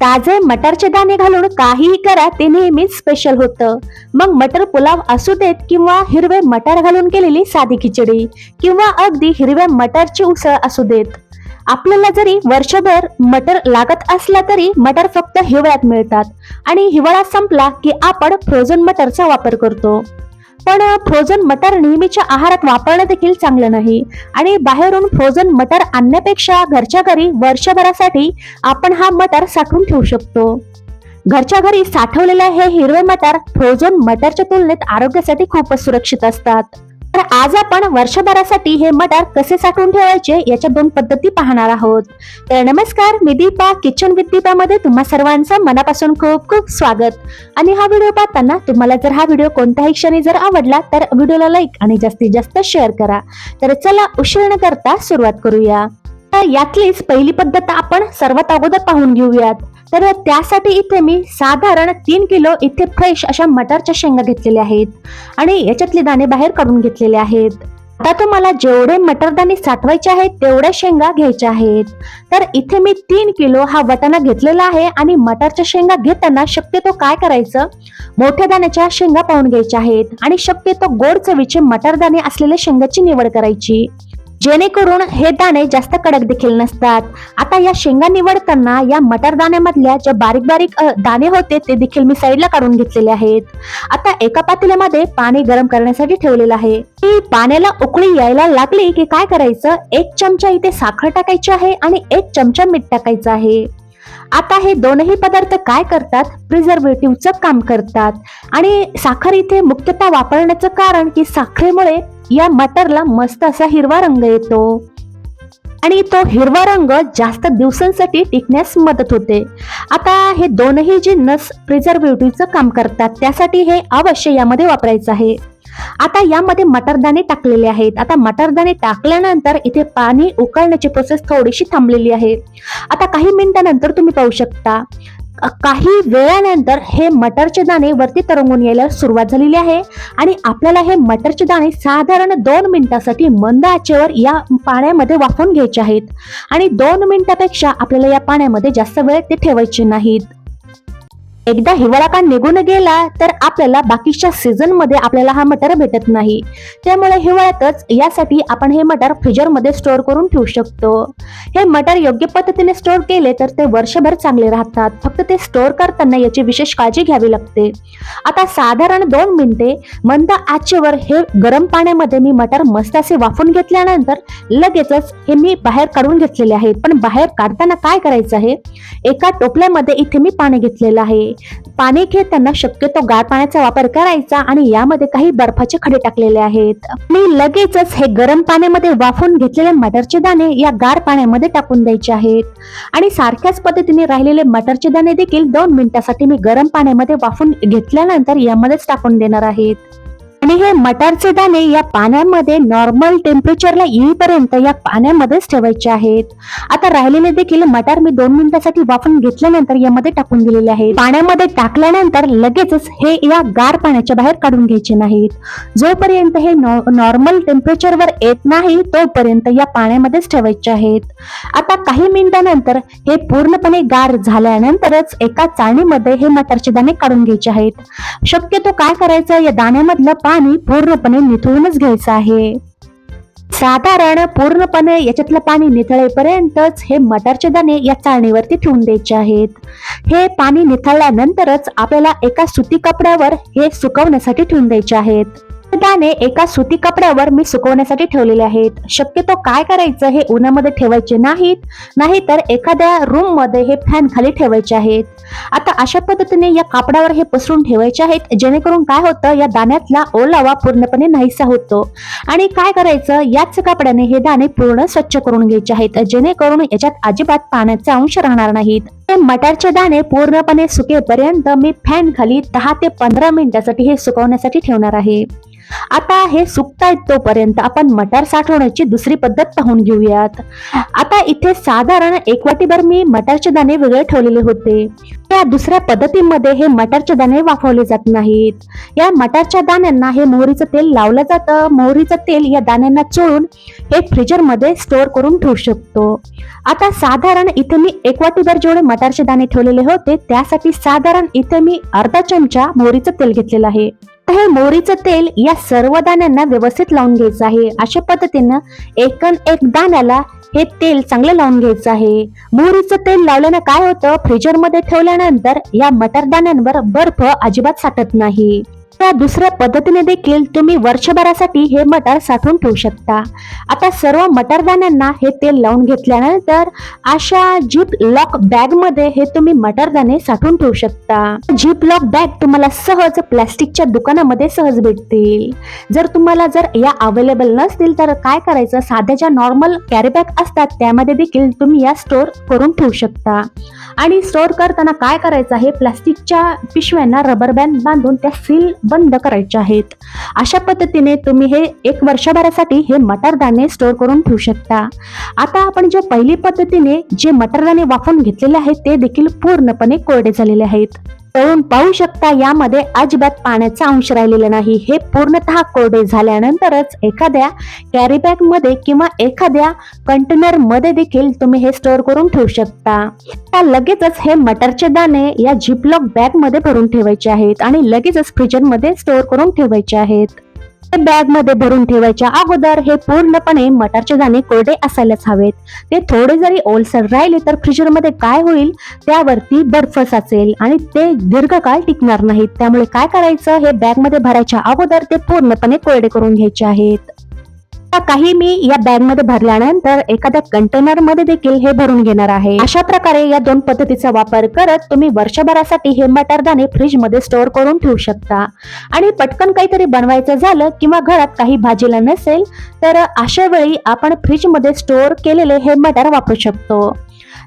ताजे मटरचे दाणे घालून काहीही करा ते नेहमीच स्पेशल होतं. मग मटर पुलाव असू देत किंवा हिरवे मटर घालून केलेली साधी खिचडी किंवा अगदी हिरव्या मटरची उसळ असू देत. आपल्याला जरी वर्षभर मटर लागत असला तरी मटर फक्त हिवाळ्यात मिळतात आणि हिवाळा संपला की आपण फ्रोझन मटरचा वापर करतो. पण फ्रोझन मटर नेहमीच्या आहारात वापरणं देखील चांगलं नाही. आणि बाहेरून फ्रोझन मटर आणण्यापेक्षा घरच्या घरी वर्षभरासाठी आपण हा मटर साठवून ठेवू शकतो. घरच्या घरी साठवलेले हे हिरवे मटर फ्रोझन मटरच्या तुलनेत आरोग्यासाठी खूपच सुरक्षित असतात. तर आज आपण वर्षभरासाठी हे मटार कसे साठवून ठेवायचे याच्या दोन पद्धती पाहणार आहोत. तर नमस्कार मी दीपा किचन विथ दीपामध्ये तुम्हा सर्वांचं मनापासून खूप खूप स्वागत. आणि हा व्हिडिओ पाहताना तुम्हाला जर हा व्हिडिओ कोणत्याही क्षणी जर आवडला तर व्हिडिओला लाईक आणि जास्तीत जास्त शेअर करा. तर चला उशीर न करता सुरुवात करूया. तर यातलीच पहिली पद्धत आपण सर्वात अगोदर पाहून घेऊयात. तर त्यासाठी इथे मी साधारण तीन किलो इथे फ्रेश अशा मटारच्या शेंगा घेतलेल्या आहेत आणि याच्यातले दाणे बाहेर काढून घेतलेले आहेत. आता तुम्हाला जेवढे मटरदाणे साठवायचे आहेत तेवढ्या शेंगा घ्यायच्या आहेत. तर इथे मी तीन किलो हा वटाणा घेतलेला आहे आणि मटारच्या शेंगा घेताना शक्यतो काय करायचं? मोठ्या दाण्याच्या शेंगा पाहून घ्यायच्या आहेत आणि शक्यतो गोड चवीचे मटरदाणे असलेल्या शेंगाची निवड करायची. जेणेकरून हे दाणे जास्त कडक देखील नसतात. आता या शेंगा निवडताना या मटर दाण्यामधल्या ज्या बारीक बारीक दाणे होते ते देखील मी साईडला काढून घेतलेले आहेत. आता एका पातेल्यामध्ये पाणी गरम करण्यासाठी ठेवलेलं आहे. की पाण्याला उकळी यायला लागली की काय करायचं? एक चमचा इथे साखर टाकायची आहे आणि एक चमचा मीठ टाकायचं आहे. आता हे दोनही पदार्थ काय करतात? प्रिझर्वेटिव्हचं काम करतात. आणि साखर इथे मुख्यतः वापरण्याचं कारण की साखरेमुळे या मटरला मस्त असा हिरवा रंग येतो. आणि तो हिरवा रंग जास्त दिवसांसाठी टिकण्यास मदत होते. आता हे दोनही जिन्नस प्रिझर्वेटिव्हचं काम करतात त्यासाठी हे अवश्य यामध्ये वापरायचं आहे. आता यामध्ये मटरदाणे टाकलेले आहेत. आता मटरदाणे टाकल्यानंतर इथे पाणी उकळण्याची प्रोसेस थोडीशी थांबलेली आहे. आता काही मिनिटानंतर तुम्ही पाहू शकता. काही वेळानंतर हे मटरचे दाणे वरती तरंगून यायला सुरुवात झालेली आहे आणि आपल्याला हे मटरचे दाणे साधारण दोन मिनिटासाठी मंद आचेवर या पाण्यामध्ये वाफवून घ्यायचे आहेत. आणि दोन मिनिटापेक्षा आपल्याला या पाण्यामध्ये जास्त वेळ ते ठेवायचे नाहीत. एकदा हिवाळा का निघून गेला तर आपल्याला बाकीच्या सीझनमध्ये आपल्याला हा मटर भेटत नाही. त्यामुळे हिवाळ्यातच यासाठी आपण हे मटर फ्रीजरमध्ये स्टोअर करून ठेवू शकतो. हे मटर योग्य पद्धतीने स्टोअर केले तर ते वर्षभर चांगले राहतात. फक्त ते स्टोअर करताना याची विशेष काळजी घ्यावी लागते. आता साधारण दोन मिनिटे मंद आचेवर हे गरम पाण्यामध्ये मी मटर मस्त असे वाफून घेतल्यानंतर लगेचच हे मी बाहेर काढून घेतलेले आहे. पण बाहेर काढताना काय करायचं आहे? एका टोपल्यामध्ये इथे मी पाणी घेतलेलं आहे. पाणी घेताना शक्यतो गार पाण्याचा वापर करायचा आणि यामध्ये काही बर्फाचे खडे टाकलेले आहेत. मी लगेचच हे गरम पाण्यामध्ये वाफून घेतलेले मटरचे दाणे या गार पाण्यामध्ये टाकून द्यायचे आहेत. आणि सारख्याच पद्धतीने राहिलेले मटरचे दाणे देखील दोन मिनिटासाठी मी गरम पाण्यामध्ये वाफून घेतल्यानंतर यामध्येच टाकून देणार आहेत. आणि हे मटारचे दाणे या पाण्यामध्ये नॉर्मल टेम्परेचरला येईपर्यंत या पाण्यामध्येच ठेवायचे आहेत. आता राहिलेले देखील मटार मी दोन मिनिटासाठी वाफून घेतल्यानंतर यामध्ये टाकून दिलेले आहेत. पाण्यामध्ये टाकल्यानंतर लगेचच हे या गार पाण्याच्या बाहेर काढून घ्यायचे नाहीत. जोपर्यंत हे नॉर्मल टेम्परेचरवर येत नाही तोपर्यंत या पाण्यामध्येच ठेवायचे आहेत. आता काही मिनिटानंतर हे पूर्णपणे गार झाल्यानंतरच एका चाळणीमध्ये हे मटारचे दाणे काढून घ्यायचे आहेत. शक्यतो काय करायचं? या दाण्यामधलं पाणी पूर्णपणे निथळूनच घ्यायचं आहे. साधारण पूर्णपणे याच्यातलं पाणी निथळेपर्यंतच हे मटारचे दाणे या चाळणीवरती ठेवून द्यायचे आहेत. हे पाणी निथळल्यानंतरच आपल्याला एका सुती कपड्यावर हे सुकवण्यासाठी ठेवून द्यायचे आहेत. दाणे एका सुती कपड्यावर मी सुकवण्यासाठी ठेवलेले आहेत. शक्यतो काय करायचं हे उन्हामध्ये ठेवायचे नाहीत नाहीतर एखाद्या रूममध्ये हे फॅन खाली ठेवायचे आहेत. आता अशा पद्धतीने या कापडावर हे पसरून ठेवायचे आहेत जेणेकरून काय होतं या दाण्यातला ओलावा पूर्णपणे नाहीसा होतो. आणि काय करायचं याच कापड्याने हे दाणे पूर्ण स्वच्छ करून घ्यायचे आहेत जेणेकरून याच्यात अजिबात पाण्याचे अंश राहणार नाहीत. मटारचे दाणे पूर्णपणे सुकेपर्यंत मी फॅन खाली दहा ते पंधरा मिनिटासाठी हे सुकवण्यासाठी ठेवणार आहे. आता हे सुकता तोपर्यंत आपण मटार साठवण्याची दुसरी पद्धत पाहून घेऊयात. आता इथे साधारण एक वाटीभर मी मटारचे दाणे वेगळे ठेवलेले होते. या दुसऱ्या पद्धतीमध्ये हे मटारचे दाणे वाफवले जात नाहीत. या मटारच्या दाण्यांना हे मोहरीचं तेल लावलं जातं. मोहरीचं तेल या दाण्यांना चोळून हे फ्रीजरमध्ये स्टोअर करून ठेवू शकतो. आता साधारण इथे मी एक वाटीभर जेवढे मटारचे दाणे ठेवलेले होते त्यासाठी साधारण इथे मी अर्धा चमचा मोहरीचं तेल घेतलेलं आहे. हे मोहरीचं तेल या सर्व दाण्यांना व्यवस्थित लावून घ्यायचं आहे. अशा पद्धतीनं एकन एक दाण्याला हे तेल चांगलं लावून घ्यायचं आहे. मोहरीचं तेल लावल्यानं काय होतं? फ्रीजरमध्ये ठेवल्यानंतर या मटर दाण्यांवर बर्फ अजिबात साठत नाही. त्या दुसऱ्या पद्धतीने देखील तुम्ही वर्षभरासाठी हे मटार साठवून ठेवू शकता. आता सर्व मटारदाण्यांना हे तेल लावून घेतल्यानंतर अशा जीप लॉक बॅगमध्ये हे तुम्ही मटारदाणे साठवून ठेवू शकता. जीप लॉक बॅग तुम्हाला सहज प्लॅस्टिकच्या दुकानामध्ये सहज भेटतील. जर तुम्हाला जर या अवेलेबल नसतील तर काय करायचं? साध्या ज्या नॉर्मल कॅरीबॅग असतात त्यामध्ये देखील तुम्ही या स्टोअर करून ठेवू शकता. आणि स्टोअर करताना काय करायचं? हे प्लास्टिकच्या पिशव्यांना रबर बँड बांधून त्या सील बंद करायचे आहेत. अशा पद्धतीने तुम्ही हे एक वर्षभरासाठी हे मटारदाणे स्टोअर करून ठेवू शकता. आता आपण जे पहिली पद्धतीने जे मटारदाणे वाफवून घेतलेले आहेत ते देखील पूर्णपणे कोरडे झालेले आहेत. तळून पाहू शकता यामध्ये अजिबात पाण्याचा अंश राहिलेला नाही. हे पूर्णतः कोरडे झाल्यानंतरच एखाद्या कॅरीबॅगमध्ये किंवा एखाद्या कंटेनरमध्ये देखील तुम्ही हे स्टोअर करून ठेवू शकता. आता लगेचच हे मटरचे दाणे या जिपलॉक बॅगमध्ये भरून ठेवायचे आहेत आणि लगेचच फ्रीजरमध्ये स्टोअर करून ठेवायचे आहेत. बॅगमध्ये भरून ठेवायच्या अगोदर हे पूर्णपणे मटारचे दाणे कोरडे असायलाच हवेत. ते थोडे जरी ओलसर राहिले तर फ्रीजरमध्ये काय होईल? त्यावरती बर्फ साचेल आणि ते दीर्घकाळ टिकणार नाहीत. त्यामुळे काय करायचं? हे बॅगमध्ये भरायच्या अगोदर ते पूर्णपणे कोरडे करून घ्यायचे आहेत. काही मी या बॅगमध्ये भरल्यानंतर एखाद्या कंटेनरमध्ये देखील हे भरून घेणार आहे. अशा प्रकारे या दोन पद्धतीचा वापर करत तुम्ही वर्षभरासाठी हे मटारदाणे फ्रीजमध्ये स्टोअर करून ठेवू शकता. आणि पटकन काहीतरी बनवायचं झालं किंवा घरात काही भाजीला नसेल तर अशा वेळी आपण फ्रीजमध्ये स्टोअर केलेले हे मटार वापरू शकतो.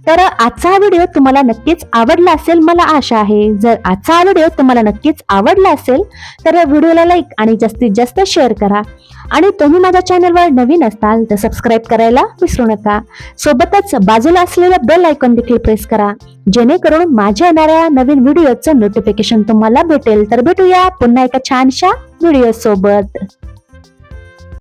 तर आजचा व्हिडिओ तुम्हाला नक्कीच आवडला असेल मला आशा आहे. जर आजचा व्हिडिओ तुम्हाला नक्कीच आवडला असेल तर व्हिडिओला लाईक आणि जास्तीत जास्त शेअर करा. आणि तुम्ही माझ्या चॅनलवर नवीन असताल तर सबस्क्राईब करायला विसरू नका. सोबतच बाजूला असलेलं बेल आयकॉन देखील प्रेस करा. जेणेकरून माझ्या येणाऱ्या नवीन व्हिडिओचं नोटिफिकेशन तुम्हाला भेटेल. तर भेटूया पुन्हा एका छानशा व्हिडिओ सोबत.